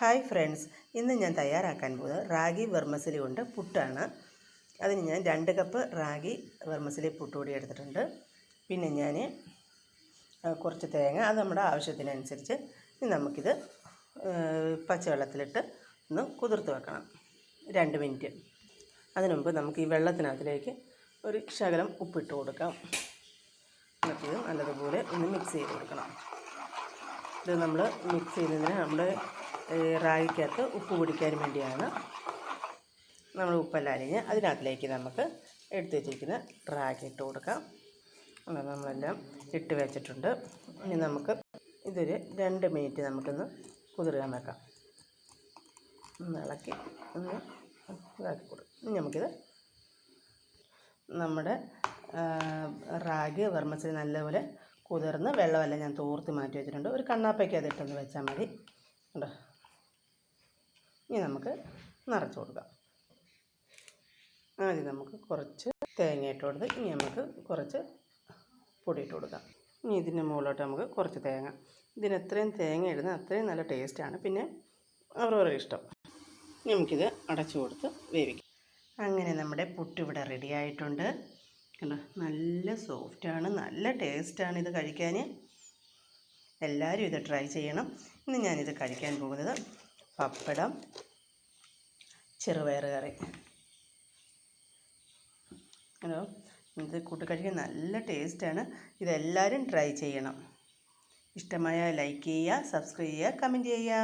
Hi friends ഇന്ന് ഞാൻ തയ്യാറാക്കാൻ പോകുന്നത് റാഗി വെർമസലി കൊണ്ട് പുട്ടാണ്. അതിന് ഞാൻ രണ്ട് കപ്പ് റാഗി വെർമസലി പുട്ട് പൊടി എടുത്തിട്ടുണ്ട്. പിന്നെ ഞാൻ കുറച്ച് തേങ്ങ അത് നമ്മുടെ ആവശ്യത്തിനനുസരിച്ച് ഇനി നമുക്കിത് പച്ചവെള്ളത്തിലിട്ട് ഒന്ന് കുതിർത്ത് വെക്കണം. രണ്ട് മിനിറ്റ്. അതിനു മുമ്പ് നമുക്ക് ഈ വെള്ളത്തിനകത്തിലേക്ക് ഒരു ശകലം ഉപ്പിട്ട് കൊടുക്കാം. എന്നിട്ട് നല്ലതുപോലെ ഒന്ന് മിക്സ് ചെയ്ത് കൊടുക്കണം. ഇത് നമ്മൾ മിക്സ് ചെയ്യുന്നതിന് നമ്മൾ റാഗിക്കകത്ത് ഉപ്പ് പിടിക്കാൻ വേണ്ടിയാണ് നമ്മൾ ഉപ്പെല്ലാം അരിഞ്ഞ് അതിനകത്തിലേക്ക് നമുക്ക് എടുത്തു വെച്ചിരിക്കുന്ന റാഗി ഇട്ട് കൊടുക്കാം. അങ്ങനെ നമ്മളെല്ലാം ഇട്ട് വെച്ചിട്ടുണ്ട്. ഇനി നമുക്ക് ഇതൊരു രണ്ട് മിനിറ്റ് നമുക്കൊന്ന് കുതിർക്കാൻ വെക്കാം. ഒന്ന് ഇളക്കി ഒന്ന് ഇതാക്കി കൊടുക്കും. ഇനി നമുക്കിത് നമ്മുടെ റാഗി വെർമസലി നല്ലപോലെ കുതിർന്ന് വെള്ളമെല്ലാം ഞാൻ തോർത്ത് മാറ്റി വെച്ചിട്ടുണ്ട്. ഒരു കണ്ണാപ്പയ്ക്ക് അത് ഇട്ടൊന്ന് വെച്ചാൽ മതി. കണ്ടോ? ഇനി നമുക്ക് നിറച്ച് കൊടുക്കാം. ആദ്യം നമുക്ക് കുറച്ച് തേങ്ങ ഇട്ട് കൊടുത്ത് ഇനി നമുക്ക് കുറച്ച് പൊടി കൊടുക്കാം. ഇനി ഇതിന്റെ മുകളിലോട്ട് നമുക്ക് കുറച്ച് തേങ്ങ. ഇതിന് എത്രയും തേങ്ങ ഇടുന്നത് അത്രയും നല്ല ടേസ്റ്റാണ് പിന്നെ അവരവരുടെ ഇഷ്ടം. നമുക്കിത് അടച്ചു കൊടുത്ത് വേവിക്കാം. അങ്ങനെ നമ്മുടെ പുട്ട് ഇവിടെ റെഡി ആയിട്ടുണ്ട്. കണ്ടോ? നല്ല സോഫ്റ്റാണ് നല്ല ടേസ്റ്റാണ് ഇത് കഴിക്കാൻ. എല്ലാവരും ഇത് ട്രൈ ചെയ്യണം. ഇന്ന് ഞാനിത് കഴിക്കാൻ പോകുന്നത് പപ്പടം ചെറുപയർ കറി. ഹലോ ഇത് കൂട്ടിക്കഴിക്കാൻ നല്ല ടേസ്റ്റാണ് ഇതെല്ലാവരും ട്രൈ ചെയ്യണം. ഇഷ്ടമായ ലൈക്ക് ചെയ്യുക സബ്സ്ക്രൈബ് ചെയ്യുക കമന്റ് ചെയ്യുക.